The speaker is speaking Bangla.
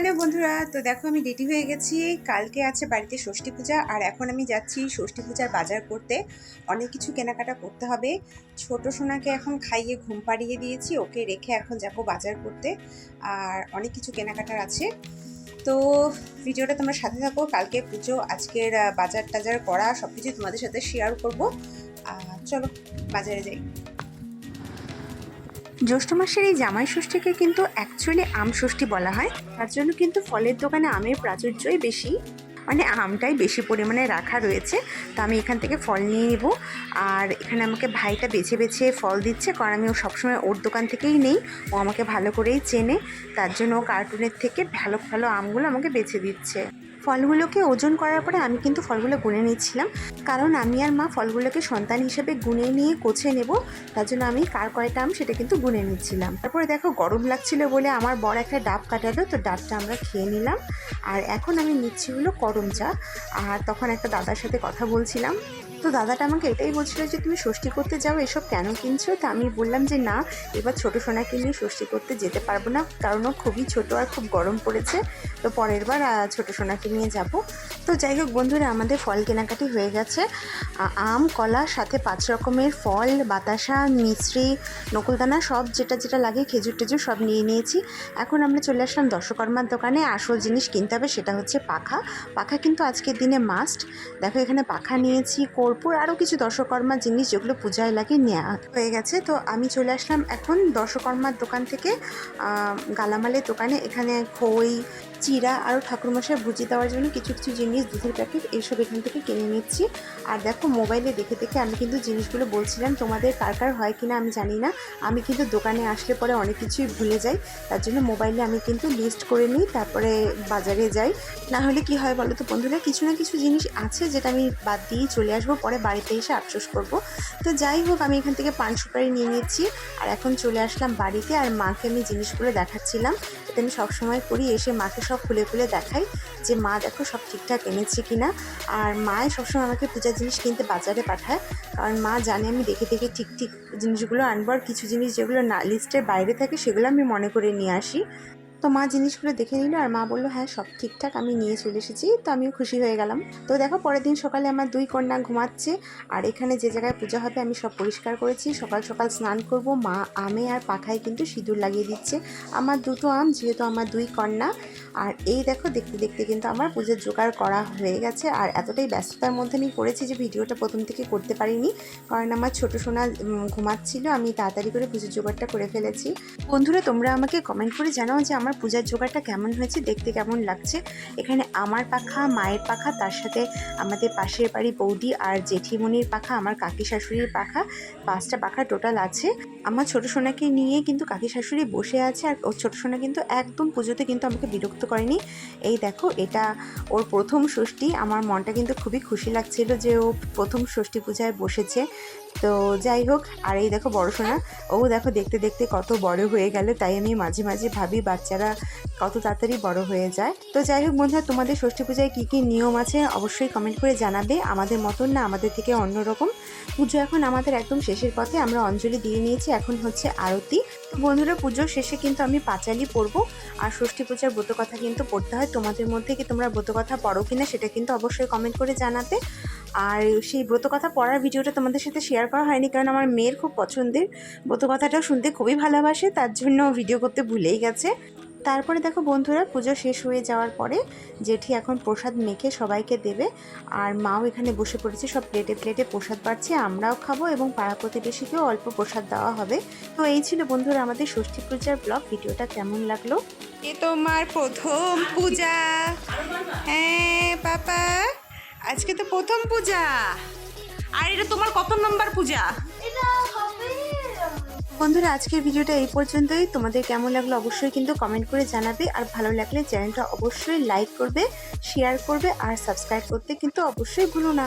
হ্যালো বন্ধুরা, তো দেখো আমি রেডি হয়ে গেছি। কালকে আছে বাড়িতে ষষ্ঠী পূজা, আর এখন আমি যাচ্ছি ষষ্ঠী পূজার বাজার করতে। অনেক কিছু কেনাকাটা করতে হবে। ছোট সোনাকে এখন খাইয়ে ঘুম পাড়িয়ে দিয়েছি, ওকে রেখে এখন যাব বাজার করতে। আর অনেক কিছু কেনাকাটার আছে। তো ভিডিওটা তোমরা সাথে থাকো, কালকে পুজো, আজকের বাজার টাজার করা সব কিছু তোমাদের সাথে শেয়ার করব। চলো, বাজারে যাই। জ্যৈষ্ঠ মাসের এই জামাই ষষ্ঠীকে কিন্তু অ্যাকচুয়ালি আম ষষ্ঠী বলা হয়। তার জন্য কিন্তু ফলের দোকানে আমের প্রাচুর্যই বেশি মানে আমটাই বেশি পরিমাণে রাখা রয়েছে। তো আমি এখান থেকে ফল নিয়ে নেব। আর এখানে আমাকে ভাইটা বেছে বেছে ফল দিচ্ছে, কারণ আমি ও সবসময় ওর দোকান থেকেই নেই। ও আমাকে ভালো করেই চেনে। তার জন্য ও কার্টুনের থেকে ভালো ভালো আমগুলো আমাকে বেছে দিচ্ছে। ফলগুলোকে ওজন করার পরে আমি কিন্তু ফলগুলো গুনে নিচ্ছিলাম। কারণ আমি আর মা ফলগুলোকে সন্তান হিসেবে গুনে নিয়ে কোচে নেব, তার জন্য আমি কার কয়টা আম সেটা কিন্তু গুনে নিচ্ছিলাম। তারপরে দেখো গরম লাগছিল বলে আমার বড় একটা ডাব কাটালো, তো ডাবটা আমরা খেয়ে নিলাম। আর এখন আমি নিচ্ছি হলো করম চা আর তখন একটা দাদার সাথে কথা বলছিলাম। তো দাদাটা আমাকে এটাই বলছিল যে, তুমি ষষ্ঠী করতে যাও, এসব কেন কিনছো? তো আমি বললাম যে, না, এবার ছোটো সোনাকে নিয়ে ষষ্ঠী করতে যেতে পারব না, কারণ ও খুবই ছোটো আর খুব গরম পড়েছে। তো পরের বার ছোটো সোনাকে নিয়ে যাব। তো যাই হোক বন্ধুরা, আমাদের ফল কেনাকাটি হয়ে গেছে। আম, কলা, সাথে পাঁচ রকমের ফল, বাতাসা মিশ্রি নকুলদানা, সব যেটা যেটা লাগে, খেজুর টেজুর সব নিয়ে নিয়েছি। এখন আমরা চলে আসলাম দশকর্মার দোকানে। আসল জিনিস কিনতে হবে, সেটা হচ্ছে পাখা। পাখা কিন্তু আজকের দিনে মাস্ট দেখো এখানে পাখা নিয়েছি কর্পূর আরও কিছু দশকর্মার জিনিস যেগুলো পূজায় লাগে নেওয়া হয়ে গেছে। তো আমি চলে আসলাম এখন দশকর্মার দোকান থেকে গালামালের দোকানে। এখানে খই চিরা আরও ঠাকুরমশাই ভুজি দেওয়ার জন্য কিছু কিছু জিনিস দুধের প্যাকেট এইসব এখান থেকে কিনে নিচ্ছি। আর দেখো, মোবাইলে দেখে দেখে আমি কিন্তু জিনিসগুলো বলছিলাম, তোমাদের কার কার হয় কিনা আমি জানি না। আমি কিন্তু দোকানে আসলে পরে অনেক কিছুই ভুলে যাই। তার জন্য মোবাইলে আমি কিন্তু লিস্ট করে নিই, তারপরে বাজারে যাই। না হলে কি হয় বলো তো বন্ধুরা, কিছু না কিছু জিনিস আছে যেটা আমি বাদ দিয়েই চলে আসব, পরে বাড়িতে এসে আফসোস করব। তো যাই হোক, আমি এখান থেকে পান সুপারি নিয়ে নিচ্ছি। আর এখন চলে আসলাম বাড়িতে, আর মাকে আমি জিনিসগুলো দেখাচ্ছিলাম। এটা আমি সবসময় করি এসে মাকে সব খুলে খুলে দেখাই যে মা দেখো সব ঠিকঠাক এনেছে কিনা। আর মায় সবসময় আমাকে পূজার জিনিস কিনতে বাজারে পাঠায়। কারণ মা জানে আমি দেখে দেখে ঠিক ঠিক জিনিসগুলো আনব। আর কিছু জিনিস যেগুলো না লিস্টের বাইরে থাকে সেগুলো আমি মনে করে নিয়ে আসি। তো মা জিনিসগুলো দেখে নিল আর মা বলল হ্যাঁ সব ঠিকঠাক, আমি নিয়ে চলে এসেছি। তো আমিও খুশি হয়ে গেলাম। তো দেখো পরের দিন সকালে আমার দুই কন্যা ঘুমাচ্ছে। আর এখানে যে জায়গায় পূজা হবে আমি সব পরিষ্কার করেছি। সকাল সকাল স্নান করব। মা আমে আর পাখায় কিন্তু সিঁদুর লাগিয়ে দিচ্ছে। আমার দুটো আম, যেহেতু আমার দুই কন্যা আর এই দেখো, দেখতে দেখতে কিন্তু আমার পুজোর জোগাড় করা হয়ে গেছে। আর এতটাই ব্যস্ততার মধ্যে আমি করেছি যে ভিডিওটা প্রথম থেকে করতে পারিনি, কারণ আমার ছোট সোনা ঘুমাচ্ছিল। আমি তাড়াতাড়ি করে পুজোর জোগাড়টা করে ফেলেছি। বন্ধুরা, তোমরা আমাকে কমেন্ট করে জানাও যে আমার পূজার জোগাড়টা কেমন হয়েছে, দেখতে কেমন লাগছে। এখানে আমার পাখা, মায়ের পাখা, তার সাথে আমাদের পাশের বাড়ি বৌদি আর জেঠিমণির পাখা, আমার কাকি শাশুড়ির পাখা, পাঁচটা পাখা টোটাল আছে। আমার ছোট সোনাকে নিয়ে কিন্তু কাকি শাশুড়ি বসে আছে আর ওর ছোট সোনা কিন্তু একদম পুজোতে কিন্তু আমাকে বিরক্ত করেনি। এই দেখো, এটা ওর প্রথম ষষ্ঠী। আমার মনটা কিন্তু খুবই খুশি লাগছিল যে ও প্রথম ষষ্ঠী পূজায় বসেছে। তো যাই হোক, আর এই দেখো বড় সোনা ও দেখো দেখতে দেখতে কত বড় হয়ে গেল। তাই আমি মাঝে মাঝে ভাবি, বাচ্চারা কত তাড়াতাড়ি বড় হয়ে যায়। তো যাই হোক বন্ধুরা, তোমাদের ষষ্ঠী পূজায় কী কী নিয়ম আছে অবশ্যই কমেন্ট করে জানাবে। আমাদের মতন না, আমাদের থেকে অন্যরকম। পুজো এখন আমাদের একদম শেষের পথে, আমরা অঞ্জলি দিয়ে নিয়েছি, এখন হচ্ছে আরতি। তো বন্ধুরা, পুজোর শেষে কিন্তু আমি পাঁচালি পড়ব আর ষষ্ঠী পূজার ব্রত কথা কিন্তু পড়তে হয়। তোমাদের মধ্যে কি তোমরা ব্রত কথা পড়ো কিনা, সেটা কিন্তু অবশ্যই কমেন্ট করে জানাতে। আর সেই ব্রত কথা পড়ার ভিডিওটা তোমাদের সাথে শেয়ার করা হয়নি, কারণ আমার মেয়ের খুব পছন্দের। ব্রত কথাটাও শুনতে খুবই ভালোবাসে, তার জন্য ভিডিও করতে ভুলেই গেছে। তারপরে দেখো বন্ধুরা, পুজো শেষ হয়ে যাওয়ার পরে জেঠি এখন প্রসাদ মেখে সবাইকে দেবে। আর মাও এখানে বসে পড়েছে, সব প্লেটে প্লেটে প্রসাদ পাচ্ছে আমরাও খাব এবং পাড়া প্রতিবেশীকেও অল্প প্রসাদ দেওয়া হবে। তো এই ছিল বন্ধুরা আমাদের ষষ্ঠী পূজার ব্লগ ভিডিওটা কেমন লাগল? এ তোমার প্রথম পূজা। হ্যাঁ পাপা। আজকে তো প্রথম পূজা। আর এটা তোমার কত নম্বর পূজা? বন্ধুরা, আজকের ভিডিওটা এই পর্যন্তই। তোমাদের কেমন লাগল অবশ্যই কিন্তু কমেন্ট করে জানাবে। আর ভালো লাগলে চ্যানেলটা অবশ্যই লাইক করবে শেয়ার করবে, আর সাবস্ক্রাইব করতে কিন্তু অবশ্যই ভুলো না।